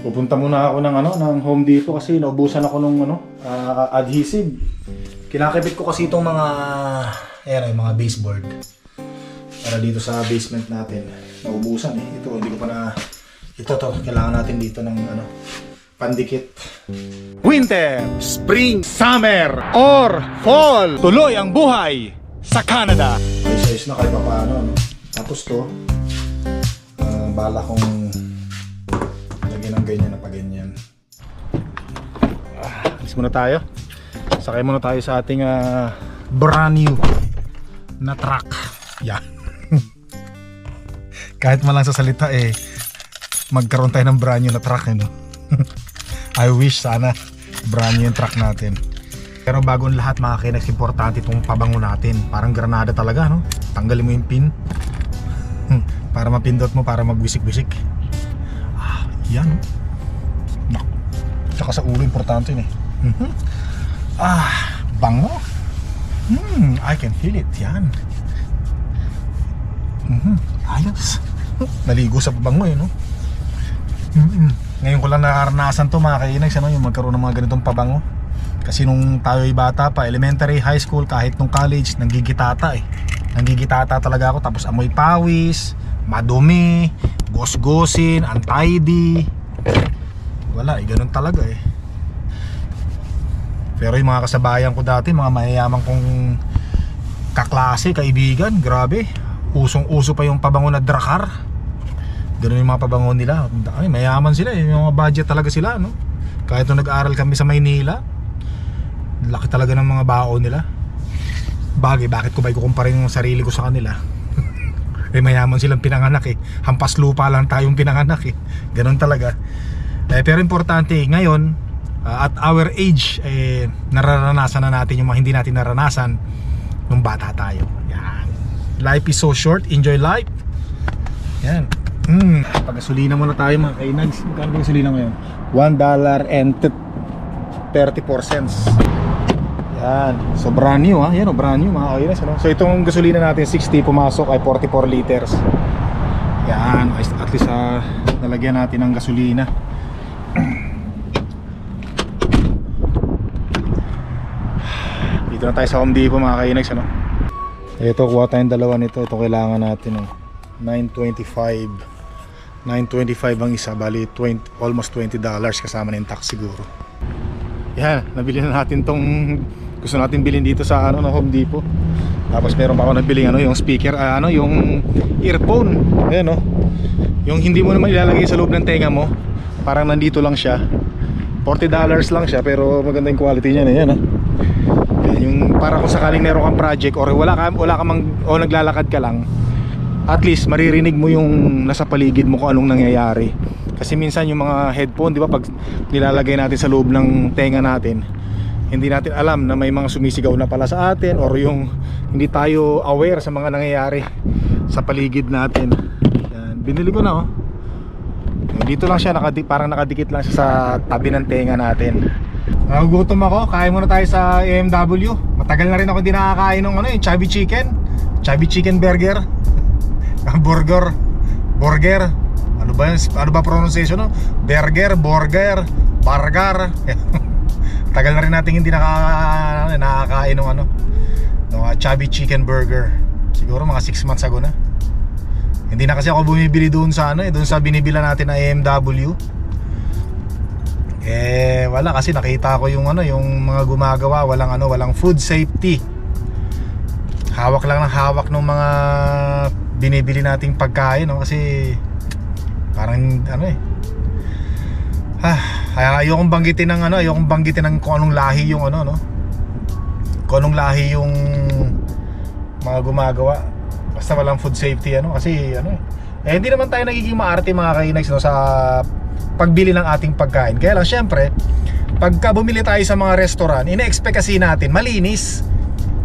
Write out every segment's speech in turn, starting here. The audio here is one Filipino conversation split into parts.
Pupunta muna ako ng ano, ng Home Depot kasi naubusan ako ng ano, ah, adhesive. Kinakabit ko kasi itong mga ayan, yung mga baseboard. Para dito sa basement natin. Naubusan eh. Ito, hindi ko pa na ito to, kailangan natin dito ng ano, pandikit. Winter, Spring, Summer, or Fall. Tuloy ang buhay sa Canada. May size na kahit paano. No? Tapos to, ah, bala kong ganyan na pa ganyan. Ah, alis muna tayo. Sakay muna tayo sa ating ah, brand new na truck. Yan. kahit malang sa salita eh, magkaroon tayo ng brand new na truck. Eh, no? I wish sana brand new yung truck natin. Pero bago ang lahat mga kinex, importante itong pabango natin. Parang granada talaga, no? Tanggalin mo yung pin. para mapindot mo, para magwisik-wisik. Ah, yan. Tsaka sa ulo, importante yun eh. Mhm. Ah, bango. Hmm, I can feel it. Yan. Mhm. Ayos. Naligo sa pabango eh, no? Mhm. Ngayon ko lang nakaranasan to mga kainags, ano, yung magkaroon ng mga ganitong pabango. Kasi nung tayo ay bata pa, elementary, high school, kahit nung college, nanggigitata eh. Nanggigitata talaga ako, tapos amoy pawis, madumi, gosgosin, untidy. Wala eh, ganun talaga eh. Pero yung mga kasabayan ko dati, mga mayayaman kong kaklase, kaibigan, grabe. Usong-uso pa yung pabango na drakar. Ganun yung mga pabango nila. Ay, mayaman sila eh. Yung mga budget talaga sila, no? Kahit nung nag-aaral kami sa Maynila, laki talaga ng mga baon nila. Bagay, bakit ko ba ikukumpara yung sarili ko sa kanila? eh mayaman silang pinanganak eh. Hampas lupa lang tayong pinanganak eh. Ganun talaga. Eh, pero importante, ngayon, uh, at our age, eh, nararanasan na natin yung mga hindi natin naranasan nung bata tayo. Yan. Life is so short. Enjoy life. Yan. Hmm. Pagasolina muna tayo mga kainags. Magkano gasolina ngayon? $1 and 34 cents. Yan. So brand new ha. Yan o brand new mga kainags. Ano? So itong gasolina natin 60 pumasok ay 44 liters. Yan. At least uh, nalagyan natin ng gasolina. Dito na tayo sa Home Depot mga kainags. Ano? Ito, kuha tayong dalawa nito. Ito kailangan natin. Oh. 925 925 ang isa bali 20, almost 20 dollars kasama ng tax siguro yan nabili na natin tong gusto natin bilhin dito sa ano na Home Depot tapos meron pa ako nabili ano yung speaker ah, ano yung earphone ayan no yung hindi mo naman ilalagay sa loob ng tenga mo parang nandito lang siya 40 dollars lang siya pero maganda yung quality niya na yan ah. Yan, yung para kung sakaling meron kang project or wala ka wala ka mang o naglalakad ka lang at least maririnig mo yung nasa paligid mo kung anong nangyayari kasi minsan yung mga headphone di ba pag nilalagay natin sa loob ng tenga natin hindi natin alam na may mga sumisigaw na pala sa atin or yung hindi tayo aware sa mga nangyayari sa paligid natin Yan. binili ko na oh dito lang siya nakadi parang nakadikit lang siya sa tabi ng tenga natin. Nagugutom ako, kain muna tayo sa AMW Matagal na rin ako hindi nakakain ng ano, yung chubby chicken. Chubby chicken burger. Burger. Burger. Ano ba yun? ano ba pronunciation no? burger, burger burger. Tagal na rin natin hindi naka, nakakain ng ano ng uh, chubby chicken burger. Siguro mga 6 months ago na hindi na kasi ako bumibili doon sa ano eh doon sa binibila natin na AMW eh wala kasi nakita ko yung ano yung mga gumagawa walang ano walang food safety. Hawak lang ng hawak ng mga binibili nating pagkain no? Kasi parang ano eh. Ah, ay- ayokong banggitin ng ano ayokong banggitin ng kung anong lahi yung ano no? Kung anong lahi yung mga gumagawa basta walang food safety ano kasi ano eh eh hindi naman tayo nagiging maarte mga kainags no sa pagbili ng ating pagkain kaya lang syempre pagka bumili tayo sa mga restaurant ina-expect kasi natin malinis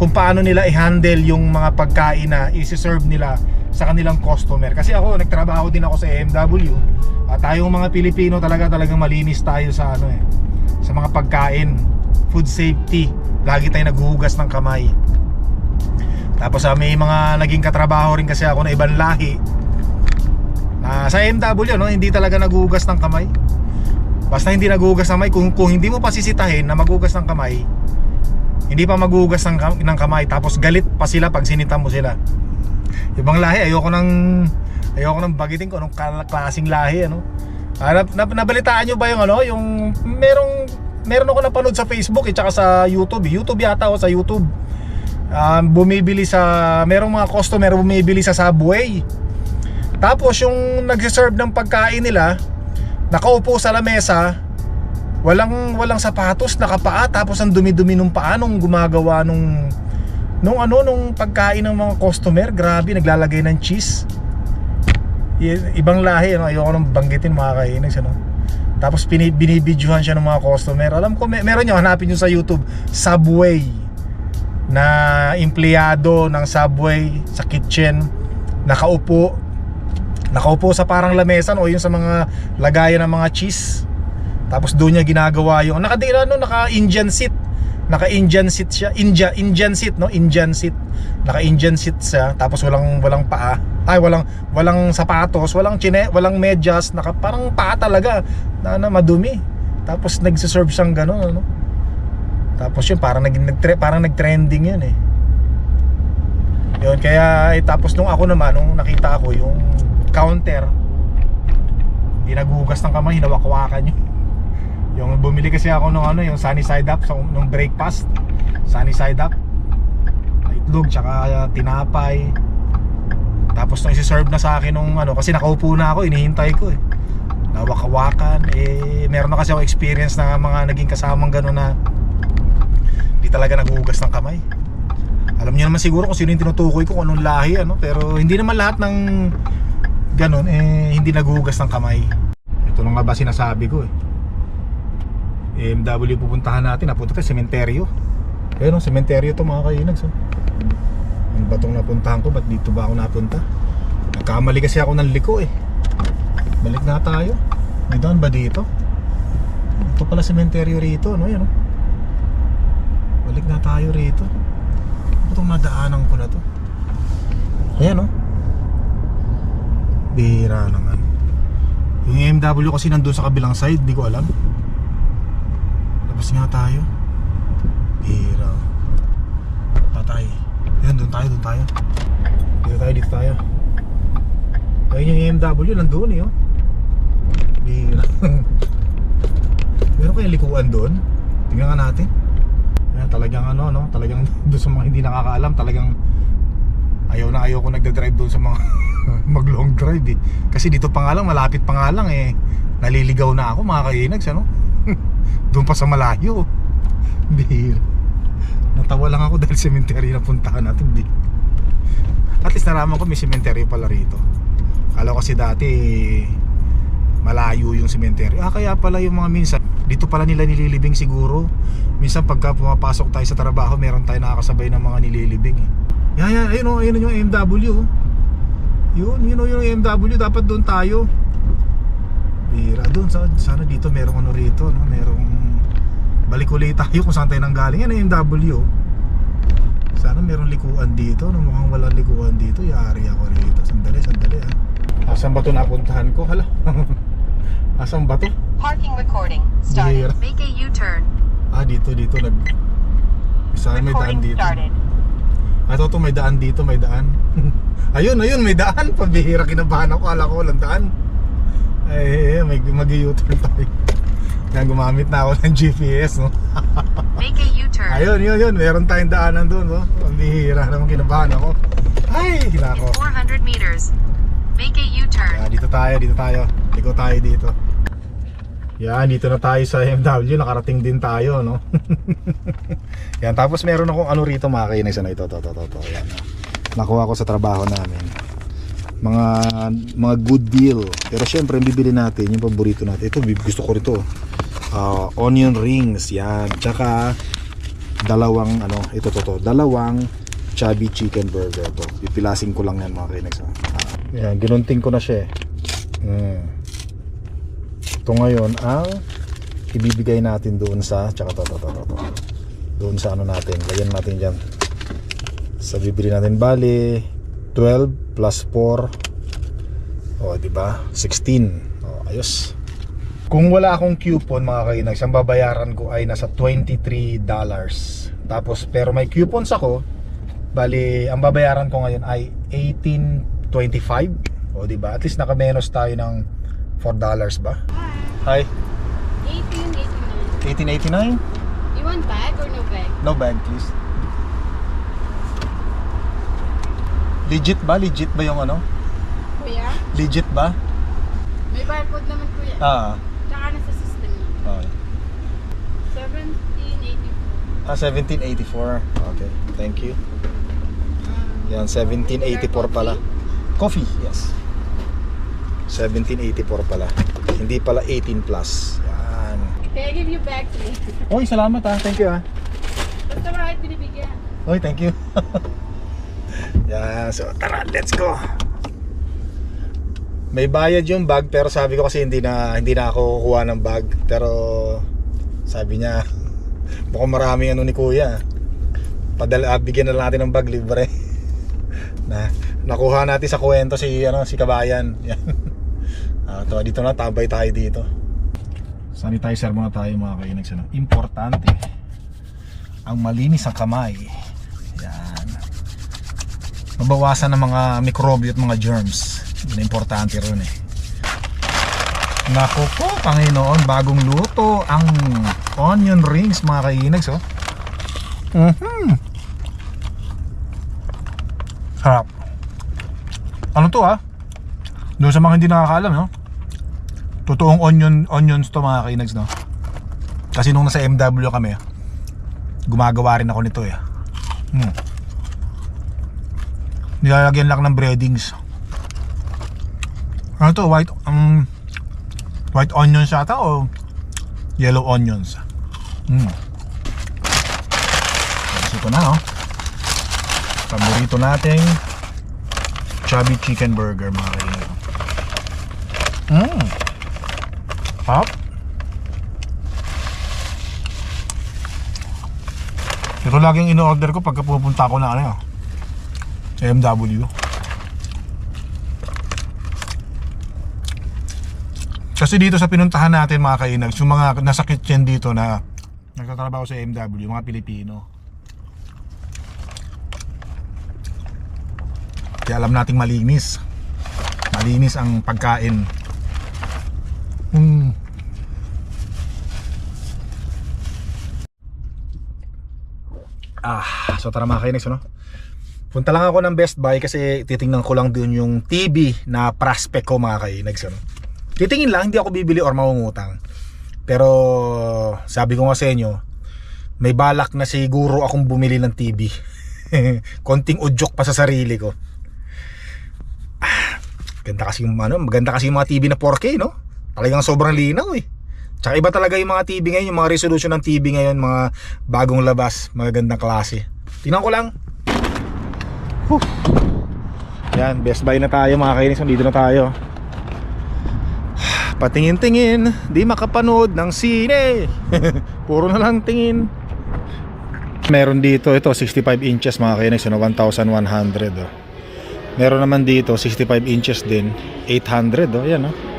kung paano nila i-handle yung mga pagkain na isi-serve nila sa kanilang customer. Kasi ako, nagtrabaho din ako sa AMW. At tayong mga Pilipino talaga talagang malinis tayo sa ano eh, sa mga pagkain, food safety. Lagi tayong naghuhugas ng kamay. Tapos ah, may mga naging katrabaho rin kasi ako na ibang lahi. Na sa AMW no, hindi talaga naghuhugas ng kamay. Basta hindi nagugas ng kamay, kung, kung hindi mo pa sisitahin na magugas ng kamay, hindi pa magugas ng, ng kamay, tapos galit pa sila pag sinita mo sila. Ibang lahi, ayoko nang ayoko nang bagitin ko anong klaseng lahi ano. Ah, nab- nab- nabalitaan nyo ba yung ano, yung merong meron ako napanood sa Facebook at saka sa YouTube. YouTube yata o sa YouTube. Um, bumibili sa merong mga customer bumibili sa Subway. Tapos yung nagse-serve ng pagkain nila, nakaupo sa lamesa, walang walang sapatos, nakapaa tapos ang dumi-dumi nung paa nung gumagawa nung nung ano nung pagkain ng mga customer, grabe naglalagay ng cheese. Ibang lahi ano, ayoko nang banggitin mga kainis ano. Tapos binibidyohan siya ng mga customer. Alam ko may, meron nyo hanapin nyo sa YouTube, Subway na empleyado ng Subway sa kitchen nakaupo. Nakaupo sa parang lamesan o yung sa mga lagayan ng mga cheese. Tapos doon niya ginagawa yung naka ano naka Indian seat. Naka Indian seat siya. India Indian seat no? Indian seat. Naka Indian seat siya. Tapos walang walang paa. Ay walang walang sapatos walang chine walang medyas. Naka parang paa talaga. Na, na madumi. Tapos nagse-serve siyang gano'n ano tapos yun parang naging nagtre, parang nag-trending yun eh. Yun kaya eh, tapos nung ako naman nung nakita ko yung counter hindi nagugas ng kamay hinawakwakan yun. Yung bumili kasi ako nung ano yung sunny side up so, nung breakfast sunny side up. Itlog tsaka uh, tinapay. Tapos nung isi-serve na sa akin nung ano kasi nakaupo na ako inihintay ko eh. Nawakawakan eh meron na kasi ako experience na mga naging kasamang gano'n na di talaga nagugas ng kamay. Alam niyo naman siguro kung sino yung tinutukoy ko kung anong lahi ano. Pero hindi naman lahat ng ganun eh hindi nagugas ng kamay. Ito na nga ba sinasabi ko eh. MW pupuntahan natin. Napunta tayo sementeryo. Ayun oh, sementeryo to mga kainags oh. yung batong napuntahan ko ba't dito ba ako napunta? Nagkamali kasi ako ng liko eh. Balik na tayo. May daan ba dito? Ito pala sementeryo rito no yan oh. Balik na tayo rito. Itong nadaanan ko na to. Ayan oh. Bihira naman. Yung MW kasi nandun sa kabilang side di ko alam. Labas nga tayo. Bihira. Patay ayan doon tayo doon tayo. Dito tayo dito tayo. Ayun yung MW nandun eh oh. Bihira. Meron kayong likuan doon tingnan nga natin Ayan, talagang ano no talagang doon sa mga hindi nakakaalam talagang ayaw na ayaw ko nagda-drive doon sa mga mag long drive eh. Kasi dito pa nga lang, malapit pa nga lang eh. Naliligaw na ako mga kainags ano. doon pa sa malayo. Bihira. Natawa lang ako dahil cemetery na puntahan natin. Di. At least naraman ko may cemetery pala rito. Kala kasi dati malayo yung cemetery. Ah kaya pala yung mga minsan dito pala nila nililibing siguro. Minsan pagka pumapasok tayo sa trabaho, meron tayo nakakasabay ng mga nililibing eh. Yan, yan, ayun o, ayun yung MW oh. Yun, yun o yung MW, dapat doon tayo Bira, doon, sa, sana dito merong ano rito, no? merong Balik ulit tayo kung saan tayo nanggaling Yan ang MW oh. Sana merong likuan dito, no? mukhang walang likuan dito Yari ako rito, sandali, sandali ah Asan ba ito napuntahan ko? Hala Asan ba ito? Parking recording started. Make a U-turn. Ah, dito, dito nag Sana may daan dito started. Ato to may daan dito, may daan. ayun, ayun, may daan. Pabihira kinabahan ako, ala ko walang daan. Ay, may mag-u-turn tayo. Yan, gumamit na ako ng GPS, no? Make a U-turn. Ayun, yun, yun. Meron tayong daanan doon, no? Pabihira naman kinabahan ako. Ay, In hinako. 400 meters, make a U-turn. Yeah, dito tayo, dito tayo. Liko tayo dito. Yan, dito na tayo sa MW. Nakarating din tayo, no? Yan, tapos meron akong ano rito mga kainis. Ano ito, ito, ito, ito, ito. Yan, no? Nakuha ko sa trabaho namin. Mga mga good deal. Pero syempre, yung bibili natin, yung paborito natin. Ito, gusto ko rito. Ah, onion rings, yan. Tsaka, dalawang, ano, ito, to, to. Dalawang chubby chicken burger to. Pipilasin ko lang yan mga kainis. ah. Yan, ginunting ko na siya eh. Mm. Ito ngayon ang ibibigay natin doon sa tsaka to, to, to, to, to. Doon sa ano natin. Lagyan natin dyan. Sa bibili natin bali 12 plus 4 o di ba 16 o ayos Kung wala akong coupon mga kainags, ang babayaran ko ay nasa $23. Tapos pero may coupons ako, bali ang babayaran ko ngayon ay 18.25. O di ba? At least naka-menos tayo ng $4 ba? Hi. 1889. 1889? You want bag or no bag? No bag please. Legit ba? Legit ba yung ano? Kuya? Legit ba? May barcode naman kuya. Ah. Tsaka nasa system niya. Okay. 1784. Ah, 1784. Okay, thank you. Um, Yan, 1784 pala. Coffee, yes. 1784 pala. Hindi pala 18 plus. Yan. Can I give you bag please? Oy, salamat ah. Thank you ah. Basta bakit binibigyan? Oy, thank you. Yan, so tara, let's go. May bayad yung bag pero sabi ko kasi hindi na hindi na ako kukuha ng bag pero sabi niya mukhang maraming ano ni kuya. Padala ah, bigyan na lang natin ng bag libre. na nakuha natin sa kwento si ano si Kabayan. Yan. Ah, to, dito na tabay tayo dito. Sanitizer muna tayo mga kainags ano. Importante. Ang malinis ang kamay. Yan. Mabawasan ng mga mikrobyo at mga germs. Yun importante ron eh. Naku po, Panginoon, bagong luto ang onion rings mga kainags oh. Mhm. Sarap. Ano to ah? Doon sa mga hindi nakakaalam no? Totoong onion onions to mga kainags no? Kasi nung nasa MW kami, gumagawa rin ako nito eh. Hmm. Nilalagyan lang ng breadings. Ano to? White um, white onions yata o yellow onions? Hmm. Tapos ito na no. Paborito nating chubby chicken burger mga kaibigan. Hmm. Pop. Ito laging in-order ko pagka pupunta ako na ano MW. Kasi dito sa pinuntahan natin mga kainags, yung mga nasa kitchen dito na nagtatrabaho sa MW, mga Pilipino. Kaya alam nating malinis. Malinis ang pagkain. Hmm. Ah, so tara mga kainis, ano? Punta lang ako ng Best Buy kasi titingnan ko lang doon yung TV na prospect ko mga kainags, ano? Titingin lang, hindi ako bibili or mangungutang. Pero sabi ko nga sa inyo, may balak na siguro akong bumili ng TV. Konting udyok pa sa sarili ko. Ah, ganda kasi yung ano, maganda kasi yung mga TV na 4K, no? Talagang sobrang linaw eh. Tsaka iba talaga yung mga TV ngayon, yung mga resolution ng TV ngayon, mga bagong labas, magagandang klase. Tingnan ko lang. Whew. Yan, Best Buy na tayo mga kainis, dito na tayo. Patingin-tingin, di makapanood ng sine. Puro na lang tingin. Meron dito, ito 65 inches mga kainis, ano, 1,100 oh. Meron naman dito 65 inches din, 800 oh, yan oh.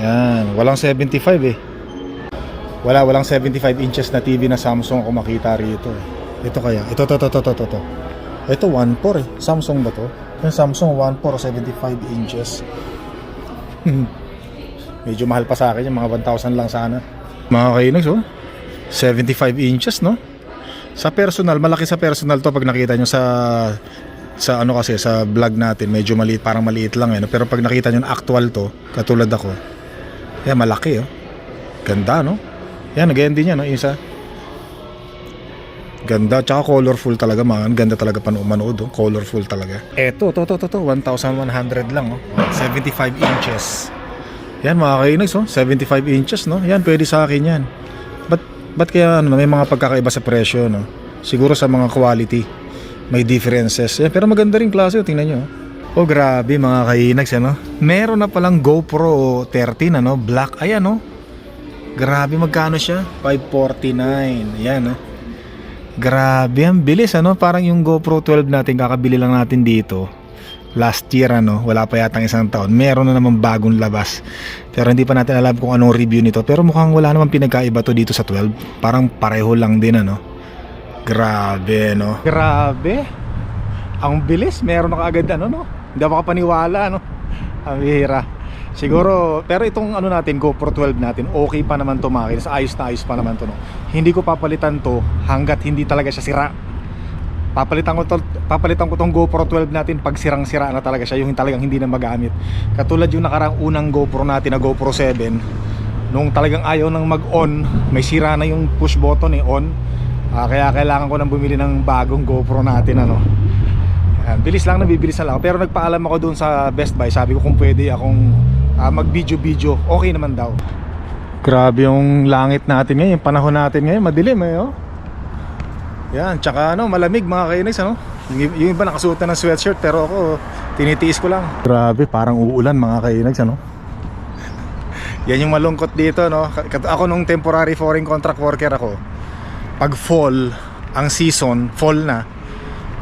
Yan, walang 75 eh. Wala, walang 75 inches na TV na Samsung kung makita rito eh. Ito kaya, ito, ito, ito, ito, ito, ito. Ito 1.4 eh. Samsung ba to? Yung Samsung 1.4 75 inches. Medyo mahal pa sa akin yung mga 1,000 lang sana. Mga kainags oh. 75 inches no? Sa personal, malaki sa personal to pag nakita nyo sa sa ano kasi sa vlog natin medyo maliit parang maliit lang eh pero pag nakita nyo na actual to katulad ako yan malaki oh. Ganda no? Yan nagayan din yan no? Isa. Ganda tsaka colorful talaga man ganda talaga panood manood oh. colorful talaga. Eto to to to to. 1100 lang oh. 75 inches. Yan mga kainags oh. 75 inches no? Yan pwede sa akin yan. Ba't, ba't kaya ano, may mga pagkakaiba sa presyo no? Siguro sa mga quality may differences. Eh, pero maganda rin klase, oh, tingnan nyo. Oh, grabe mga kainags, ano? Meron na palang GoPro 13, ano? Black, ayan, oh. Grabe, magkano siya? 549. Ayan, oh. Grabe, ang bilis, ano? Parang yung GoPro 12 natin, kakabili lang natin dito. last year ano, wala pa yatang isang taon, meron na naman bagong labas. Pero hindi pa natin alam kung anong review nito. Pero mukhang wala naman pinagkaiba to dito sa 12. Parang pareho lang din ano. Grabe no. Grabe. Ang bilis, meron na kaagad ano no. Hindi ako kapaniwala no. Ang bihira. Siguro, pero itong ano natin, GoPro 12 natin, okay pa naman to makinis. Ayos na ayos pa naman to no. Hindi ko papalitan to hanggat hindi talaga siya sira. Papalitan ko to, papalitan ko tong GoPro 12 natin pag sirang-sira na talaga siya, yung talagang hindi na magamit. Katulad yung nakarang unang GoPro natin na GoPro 7, nung talagang ayaw nang mag-on, may sira na yung push button eh, on. Ah, kaya kailangan ko nang bumili ng bagong GoPro natin ano. Ayan, bilis lang, nabibilis na lang. Pero nagpaalam ako doon sa Best Buy, sabi ko kung pwede akong ah, mag-video-video, okay naman daw. Grabe yung langit natin ngayon, yung panahon natin ngayon, madilim eh oh. Yan, tsaka ano, malamig mga kainis ano. Yung, iba nakasuot na ng sweatshirt pero ako tinitiis ko lang. Grabe, parang uulan mga kainis ano. Yan yung malungkot dito no. Ako nung temporary foreign contract worker ako. Pag fall, ang season, fall na.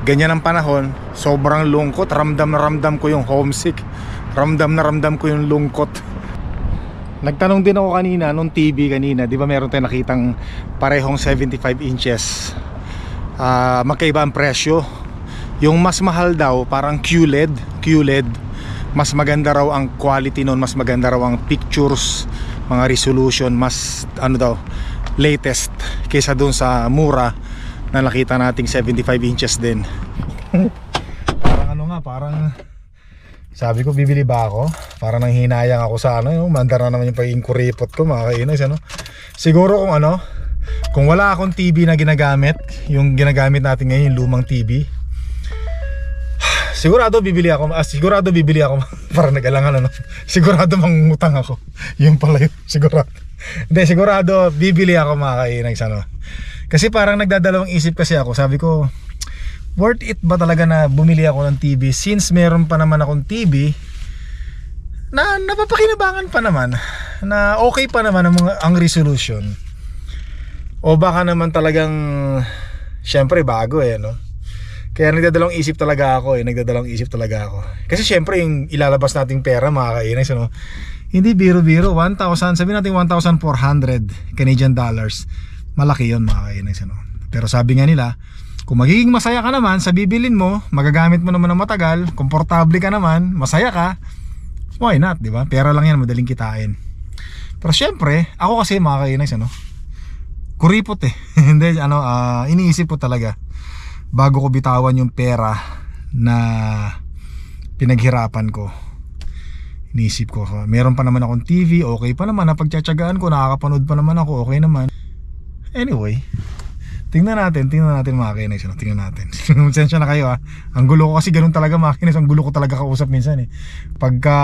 Ganyan ang panahon, sobrang lungkot. Ramdam na ramdam ko yung homesick. Ramdam na ramdam ko yung lungkot. Nagtanong din ako kanina nung TV kanina, 'di ba meron tayong nakitang parehong 75 inches. Ah, magkaiba ang presyo. Yung mas mahal daw, parang QLED, QLED. Mas maganda raw ang quality noon, mas maganda raw ang pictures, mga resolution, mas ano daw, latest kaysa doon sa mura na nakita nating 75 inches din. parang ano nga, parang sabi ko bibili ba ako? Para nang hinayang ako sa ano, yung mandar na naman yung pagiging kuripot ko, mga kainis, ano? Siguro kung ano, kung wala akong TV na ginagamit, yung ginagamit natin ngayon, yung lumang TV, sigurado bibili ako, ah, sigurado bibili ako, para nag-alangan ano, sigurado mangutang ako. Yung pala yun, sigurado. Hindi, sigurado bibili ako mga kainags, ano. Kasi parang nagdadalawang isip kasi ako, sabi ko, worth it ba talaga na bumili ako ng TV since meron pa naman akong TV na napapakinabangan pa naman na okay pa naman ang, mga, ang resolution? O baka naman talagang syempre bago eh no? Kaya nagdadalawang isip talaga ako eh nagdadalawang isip talaga ako. Kasi syempre yung ilalabas nating pera mga kainis ano? Hindi biro-biro 1,000 sabi natin 1,400 Canadian dollars malaki yon mga kainis ano pero sabi nga nila kung magiging masaya ka naman sa bibilin mo magagamit mo naman ng matagal komportable ka naman masaya ka why not di ba pera lang yan madaling kitain pero syempre ako kasi mga kainis ano kuripot eh. Hindi, ano, ah, iniisip ko talaga bago ko bitawan yung pera na pinaghirapan ko. Iniisip ko, meron pa naman akong TV, okay pa naman, napagtsatsagaan ko, nakakapanood pa naman ako, okay naman. Anyway, tingnan natin, tingnan natin mga kinis, ano, tingnan natin. Sensya na kayo ah. Ang gulo ko kasi ganun talaga mga kinis, ang gulo ko talaga kausap minsan eh. Pagka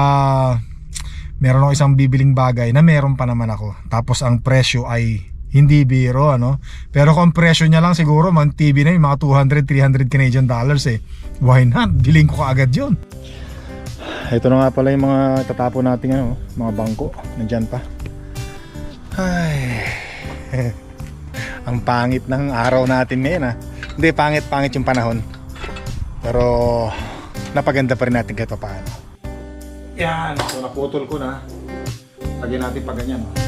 meron ako isang bibiling bagay na meron pa naman ako, tapos ang presyo ay hindi biro ano? Pero kung presyo niya lang siguro man TV na yung mga 200 300 Canadian dollars eh. Why not? Bilhin ko kaagad yun. Ito na nga pala yung mga tatapon natin ano? Mga bangko. Nandyan pa. Ay ang pangit ng araw natin ngayon ah. Hindi pangit pangit yung panahon. Pero napaganda pa rin natin kahit paano yan. So naputol ko na. Lagyan natin pa ganyan. oh.